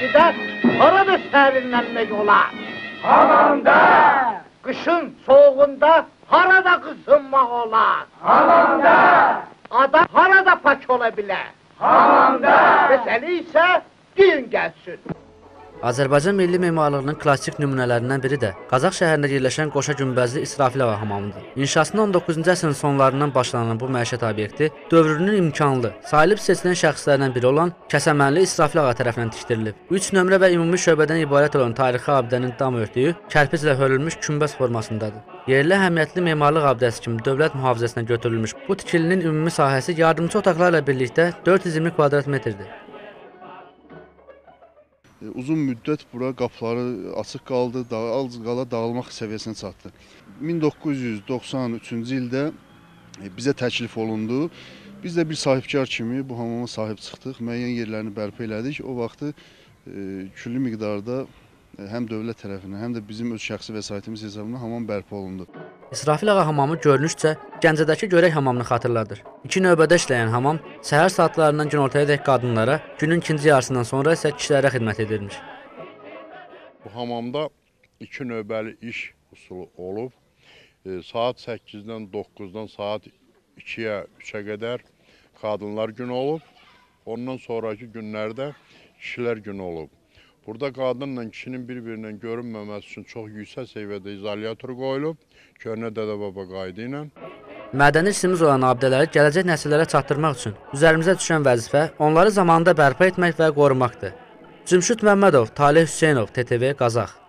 gider, harada serinlenmek olar. Hamamda, Kışın soğuğunda harada kısınmak olar. hamamda, Adam harada pak olabilir. hamamda. Mesele ise düğün gelsin. Azərbaycan milli memarlığının klassik nümunələrindən biri də Qazax şəhərində yerləşən qoşa günbəzli İsrafil ağa hamamıdır. İnşasına 19-cu əsrin sonlarından başlanan bu məişət obyekti dövrünün imkanlı, sayılıb seçilən şəxslərindən biri olan Kəsəmənli İsrafil ağa tərəfindən tikdirilib. 3 nömrə və ümumi şöbədən ibarət olan tarixi abidənin dam örtüyü kərpiclə hörülmüş günbəz formasındadır. Yerli əhəmiyyətli memarlıq abidəsi kimi dövlət mühafizəsinə götürülmüş bu tikilinin ümumi sahəsi yardımçı otaqlarla birlikdə 420 kvadrat metrdir. E, Uzun müddət bura qapıları açıq qaldı, az qala dağılmaq səviyyəsinə çatdı. 1993-cü ildə e, bizə təklif olundu. Biz də bir sahibkar kimi bu hamama sahib çıxdıq, müəyyən yerlərini bərpa elədik. O vaxtı e, küllü miqdarda həm dövlət tərəfindən, həm də bizim öz şəxsi vəsaitimiz hesabına hamam bərpa olundu. İsrafil ağa hamamı görünüşcə Gəncədəki görək hamamını xatırladır. İki növbədə işləyən hamam səhər saatlarından günortayadək qadınlara, günün ikinci yarısından sonra isə kişilərə xidmət edirmiş. Bu hamamda iki növbəli iş usulu olub. E, saat 8-dən 9-dan saat 2-yə, 3-ə qədər qadınlar günü olub. Ondan sonraki günlərdə kişilər günü olub. Burada qadınla kişinin bir-birindən görünməməsi üçün çox yüksək səviyyədə izolyator qoyulub. Köhnə dədə-baba qaydı ilə. Mədəni irsimiz olan abidələri gələcək nəsillərə çatdırmaq üçün üzərimizə düşən vəzifə onları zamanında bərpa etmək və qorumaqdır. Cümşüd Məmmədov, Talih Hüseynov, TTV Qazax.